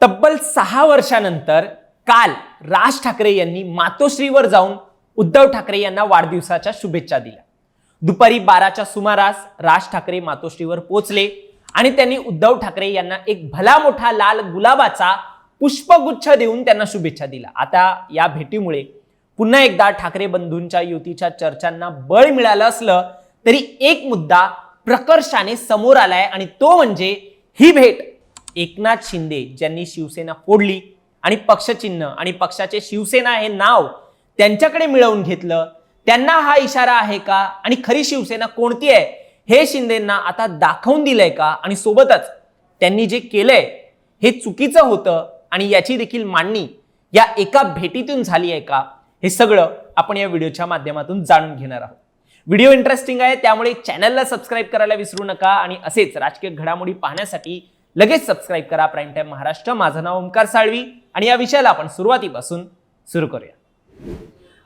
तब्बल सहा वर्षानंतर काल राज ठाकरे यांनी मातोश्रीवर जाऊन उद्धव ठाकरे यांना वाढदिवसाच्या शुभेच्छा दिल्या. दुपारी बाराच्या सुमारास राज ठाकरे मातोश्रीवर पोचले आणि त्यांनी उद्धव ठाकरे यांना एक भला मोठा लाल गुलाबाचा पुष्पगुच्छ देऊन त्यांना शुभेच्छा दिल्या. आता या भेटीमुळे पुन्हा एकदा ठाकरे बंधूंच्या युतीच्या चर्चांना बळ मिळालं असलं तरी एक मुद्दा प्रकर्षाने समोर आलाय आणि तो म्हणजे ही भेट एकनाथ शिंदे ज्यांनी शिवसेना फोडली आणि पक्षचिन्ह आणि पक्षाचे शिवसेना हे नाव त्यांच्याकडे मिळवून घेतलं त्यांना हा इशारा आहे का? आणि खरी शिवसेना कोणती आहे? हे शिंदेना आता दाखवून दिलंय का? आणि सोबतच त्यांनी जे केलंय हे चुकीचं होतं आणि याची देखील मांडणी या एका भेटीतून झाली आहे का? हे सगळं आपण या व्हिडिओच्या माध्यमातून जाणून घेणार आहोत. व्हिडिओ इंटरेस्टिंग आहे त्यामुळे चॅनलला सबस्क्राईब करायला विसरू नका आणि असेच राजकीय घडामोडी पाहण्यासाठी लगेच सबस्क्राईब करा प्राईम टाइम महाराष्ट्र. माझं नाव ओंकार साळवी आणि या विषयाला आपण सुरुवातीपासून सुरू करूया.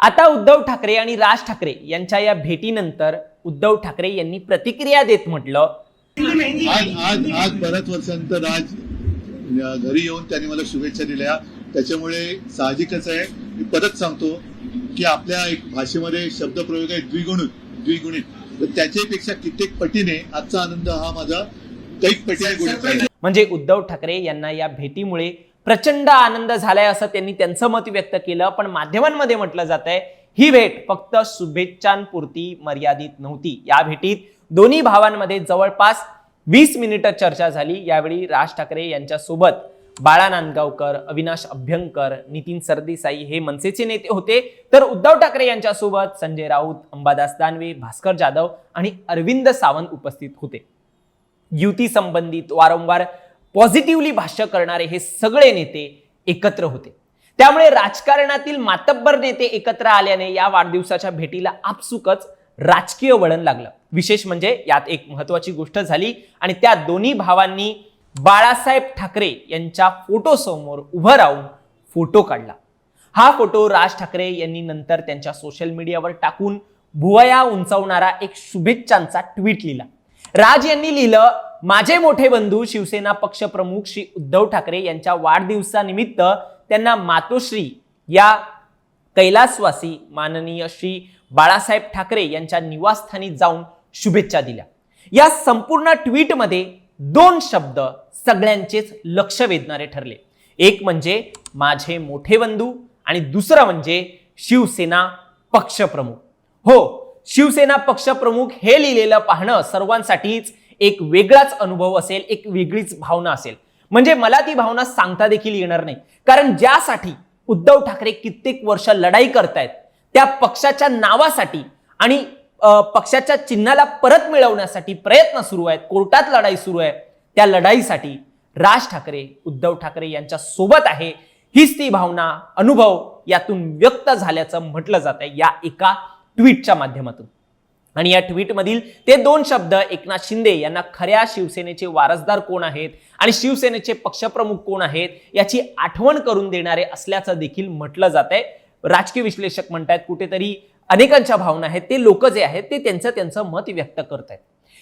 आता उद्धव ठाकरे आणि राज ठाकरे यांच्या या भेटीनंतर उद्धव ठाकरे यांनी प्रतिक्रिया देत म्हटलं आज आज आज बऱ्याच वर्षानंतर आज अं, घरी येऊन त्यांनी मला शुभेच्छा दिल्या. त्याच्यामुळे साहजिकच आहे. मी परत सांगतो की आपल्या एक भाषेमध्ये शब्दप्रयोग आहे द्विगुणित द्विगुणित. तर त्याच्यापेक्षा कित्येक पटीने आजचा आनंद हा माझा कैक पटीने गुणित आहे म्हणजे उद्धव ठाकरे यांना या भेटीमुळे प्रचंड आनंद झालाय असं त्यांनी त्यांचं मत व्यक्त केलं. पण माध्यमांमध्ये म्हटलं जात आहे ही भेट फक्त शुभेच्छांपुरती मर्यादित नव्हती. या भेटीत दोन्ही भावांमध्ये जवळपास वीस मिनिटं चर्चा झाली. यावेळी राज ठाकरे यांच्यासोबत बाळा नांदगावकर अविनाश अभ्यंकर नितीन सरदेसाई हे मनसेचे नेते होते. तर उद्धव ठाकरे यांच्यासोबत संजय राऊत अंबादास दानवे भास्कर जाधव आणि अरविंद सावंत उपस्थित होते. युती संबंधित वारंवार पॉझिटिव्हली भाष्य करणारे हे सगळे नेते एकत्र होते. त्यामुळे राजकारणातील मातब्बर नेते एकत्र आल्याने या वाढदिवसाच्या भेटीला आपसुकच राजकीय वळण लागलं. विशेष म्हणजे यात एक महत्वाची गोष्ट झाली आणि त्या दोन्ही भावांनी बाळासाहेब ठाकरे यांच्या फोटो समोर उभं राहून फोटो काढला. हा फोटो राज ठाकरे यांनी नंतर त्यांच्या सोशल मीडियावर टाकून भुवया उंचावणारा एक शुभेच्छांचा ट्विट लिहिला. राज यांनी लिहिलं माझे मोठे बंधू शिवसेना पक्षप्रमुख श्री उद्धव ठाकरे यांच्या वाढदिवसानिमित्त त्यांना मातोश्री या कैलासवासी माननीय श्री बाळासाहेब ठाकरे यांच्या निवासस्थानी जाऊन शुभेच्छा दिल्या. या संपूर्ण ट्विटमध्ये दोन शब्द सगळ्यांचेच लक्ष वेधणारे ठरले. एक म्हणजे माझे मोठे बंधू आणि दुसरं म्हणजे शिवसेना पक्षप्रमुख हो शिवसेना पक्षप्रमुख हे लिहिलेलं पाहणं सर्वांसाठीच एक वेगळाच अनुभव असेल एक वेगळीच भावना असेल. म्हणजे मला ती भावना सांगता देखील येणार नाही. कारण ज्यासाठी उद्धव ठाकरे कित्येक वर्ष लढाई करतायत त्या पक्षाच्या नावासाठी आणि पक्षाच्या चिन्हाला परत मिळवण्यासाठी प्रयत्न सुरू आहेत कोर्टात लढाई सुरू आहे त्या लढाईसाठी राज ठाकरे उद्धव ठाकरे यांच्या सोबत आहे. हीच ती भावना अनुभव यातून व्यक्त झाल्याचं म्हटलं जात आहे या एका ट्विटच्या माध्यमातून. आणि या ट्विटमधील ते दोन शब्द एकनाथ शिंदे यांना खऱ्या शिवसेनेचे वारसदार कोण आहेत आणि शिवसेनेचे पक्षप्रमुख कोण आहेत याची आठवण करून देणारे असल्याचं देखील म्हटलं जात आहे. राजकीय विश्लेषक म्हणतायत कुठेतरी अनेकांच्या भावना आहेत ते लोक जे आहेत ते त्यांचं त्यांचं मत व्यक्त करत आहेत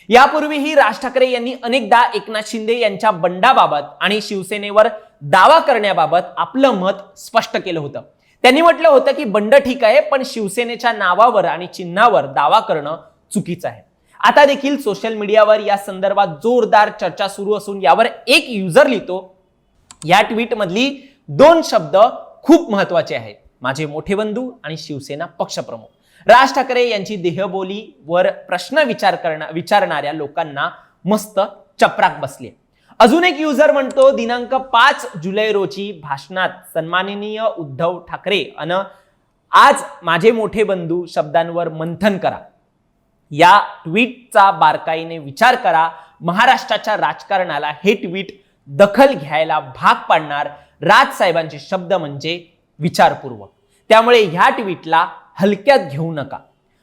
यापूर्वीही राज ठाकरे यांनी अनेकदा एकनाथ शिंदे यांच्या बंडाबाबत आणि शिवसेनेवर दावा करण्याबाबत आपलं मत स्पष्ट केलं होतं. त्यांनी म्हटलं होतं की बंड ठीक आहे पण शिवसेनेच्या नावावर आणि चिन्हावर दावा करणं चुकीचं आहे. आता देखील सोशल मीडियावर या संदर्भात जोरदार चर्चा सुरू असून यावर एक युजर लिहितो या ट्विट मधली दोन शब्द खूप महत्त्वाचे आहेत. माझे मोठे बंधू आणि शिवसेना पक्षप्रमुख. राज ठाकरे यांची देहबोलीवर प्रश्न विचार करणा विचारणाऱ्या लोकांना मस्त चपराक बसली अजून एक युजर म्हणतो दिनांक पाच जुलै रोजी भाषणात सन्माननीय उद्धव ठाकरे. अन आज माझे मोठे बंधू शब्दांवर मंथन करा. या ट्विटचा बारकाईने विचार करा. महाराष्ट्राच्या राजकारणाला हे ट्विट दखल घ्यायला भाग पाडणार राज साहेबांचे शब्द म्हणजे विचारपूर्वक. त्यामुळे ह्या ट्विटला हलक्यात घेऊ नका.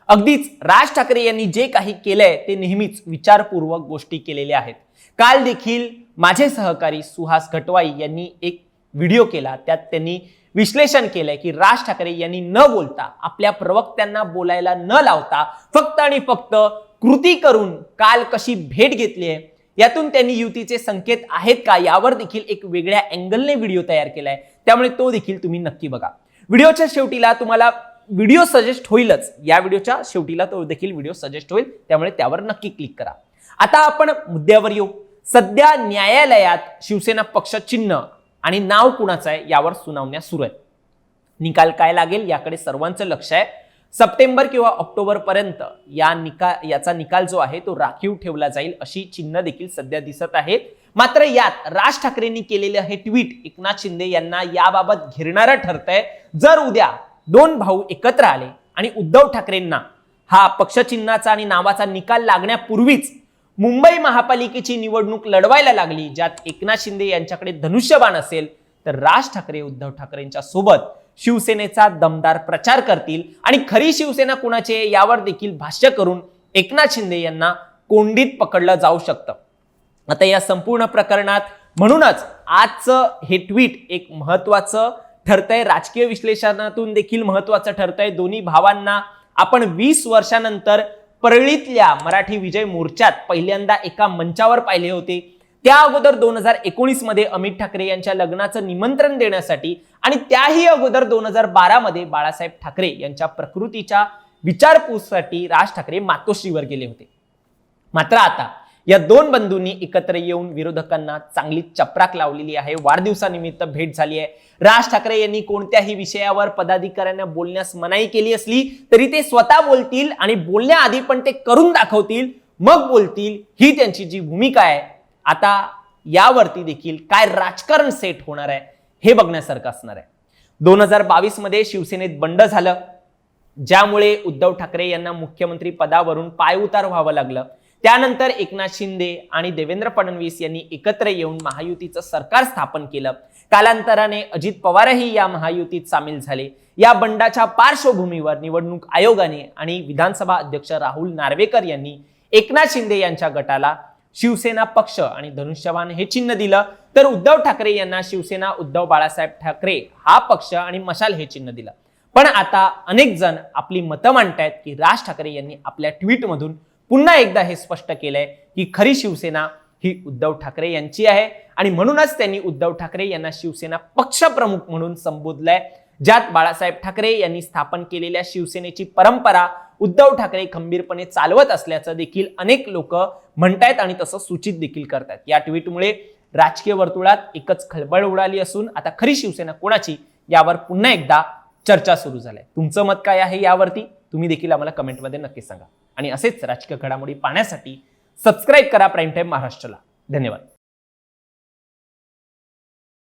अगदीच राज ठाकरे यांनी जे काही केलंय ते नेहमीच विचारपूर्वक गोष्टी केलेल्या आहेत. काल देखील माझे सहकारी सुहास घटवाई यांनी एक व्हिडिओ केला. त्यात त्यांनी विश्लेषण केलंय की राज ठाकरे यांनी न बोलता आपल्या प्रवक्त्यांना बोलायला न लावता फक्त आणि फक्त कृती करून काल कशी भेट घेतली आहे यातून त्यांनी युतीचे संकेत आहेत का यावर देखील एक वेगळ्या अँगलने व्हिडिओ तयार केलाय. त्यामुळे तो देखील तुम्ही नक्की बघा. व्हिडिओच्या शेवटीला तुम्हाला व्हिडिओ सजेस्ट होईलच. या व्हिडिओच्या शेवटीला तो देखील व्हिडिओ सजेस्ट होईल. त्यामुळे त्यावर नक्की क्लिक करा. आता आपण मुद्द्यावर येऊ. सध्या न्यायालयात शिवसेना पक्ष चिन्ह आणि नाव कुणाचं आहे यावर सुनावण्या सुरू आहेत. निकाल काय लागेल याकडे सर्वांचं लक्ष आहे. सप्टेंबर किंवा ऑक्टोबर पर्यंत या निकाल याचा निकाल जो आहे तो राखीव ठेवला जाईल अशी चिन्ह देखील सध्या दिसत आहेत. मात्र यात राज ठाकरेंनी केलेलं हे ट्विट एकनाथ शिंदे यांना याबाबत घेरणारं ठरतंय. जर उद्या दोन भाऊ एकत्र आले आणि उद्धव ठाकरेंना हा पक्षचिन्हाचा आणि नावाचा निकाल लागण्यापूर्वीच मुंबई महापालिकेची निवडणूक लढवायला लागली ज्यात एकनाथ शिंदे यांच्याकडे धनुष्यबाण असेल तर राज ठाकरे उद्धव ठाकरेंच्या सोबत शिवसेनेचा दमदार प्रचार करतील. आणि खरी शिवसेना कुणाची आहे यावर देखील भाष्य करून एकनाथ शिंदे यांना कोंडीत पकडलं जाऊ शकतं. आता या संपूर्ण प्रकरणात म्हणूनच आजचं हे ट्विट एक महत्वाचं ठरतंय. राजकीय विश्लेषणातून देखील महत्वाचं ठरतंय. दोन्ही भावांना आपण वीस वर्षानंतर परळीतल्या मराठी विजय मोर्चात पहिल्यांदा एका मंचावर पाहिले होते. त्या अगोदर दोन हजार एकोणीसमध्ये अमित ठाकरे यांच्या लग्नाचं निमंत्रण देण्यासाठी आणि त्याही अगोदर दोन हजार बारा मध्ये बाळासाहेब ठाकरे यांच्या प्रकृतीच्या विचारपूससाठी राज ठाकरे मातोश्रीवर गेले होते. मात्र आता या दोन बंधूंनी एकत्र येऊन विरोधकांना चांगली चपराक लावलेली आहे. वाढदिवसानिमित्त भेट झाली आहे. राज ठाकरे यांनी कोणत्याही विषयावर पदाधिकाऱ्यांना बोलण्यास मनाई केली असली तरी ते स्वतः बोलतील आणि बोलण्याआधी पण ते करून दाखवतील मग बोलतील. ही त्यांची जी भूमिका आहे. आता यावरती देखील काय राजकारण सेट होणार आहे हे बघण्यासारखं असणार आहे. दोन हजार बावीसमध्ये शिवसेनेत बंड झालं. ज्यामुळे उद्धव ठाकरे यांना मुख्यमंत्री पदावरून पायउतार व्हावं लागलं. त्यानंतर एकनाथ शिंदे आणि देवेंद्र फडणवीस यांनी एकत्र येऊन महायुतीचं सरकार स्थापन केलं. कालांतराने अजित पवारही या महायुतीत सामील झाले. या बंडाच्या पार्श्वभूमीवर निवडणूक आयोगाने आणि विधानसभा अध्यक्ष राहुल नार्वेकर यांनी एकनाथ शिंदे यांच्या गटाला शिवसेना पक्ष आणि धनुष्यवान हे चिन्ह दिलं. तर उद्धव ठाकरे यांना शिवसेना उद्धव बाळासाहेब ठाकरे हा पक्ष आणि मशाल हे चिन्ह दिलं. पण आता अनेक जण आपली मतं मांडतायत की राज ठाकरे यांनी आपल्या ट्विटमधून पुन्हा एकदा हे स्पष्ट केलंय की खरी शिवसेना ही उद्धव ठाकरे यांची आहे. आणि म्हणूनच त्यांनी उद्धव ठाकरे यांना शिवसेना पक्षप्रमुख म्हणून संबोधलंय. ज्यात बाळासाहेब ठाकरे यांनी स्थापन केलेल्या शिवसेनेची परंपरा उद्धव ठाकरे खंबीरपणे चालवत असल्याचं देखील अनेक लोक म्हणतायत आणि तसं सूचित देखील करतात या ट्विटमुळे राजकीय वर्तुळात एकच खळबळ उडाली असून आता खरी शिवसेना कोणाची यावर पुन्हा एकदा चर्चा सुरू झाली तुमचं मत काय आहे यावरती? तुम्ही देखील आम्हाला कमेंटमध्ये नक्की सांगा. आणि असेच राजकीय घडामोडी पाहण्यासाठी सबस्क्राईब करा प्राईम टाईम महाराष्ट्राला धन्यवाद.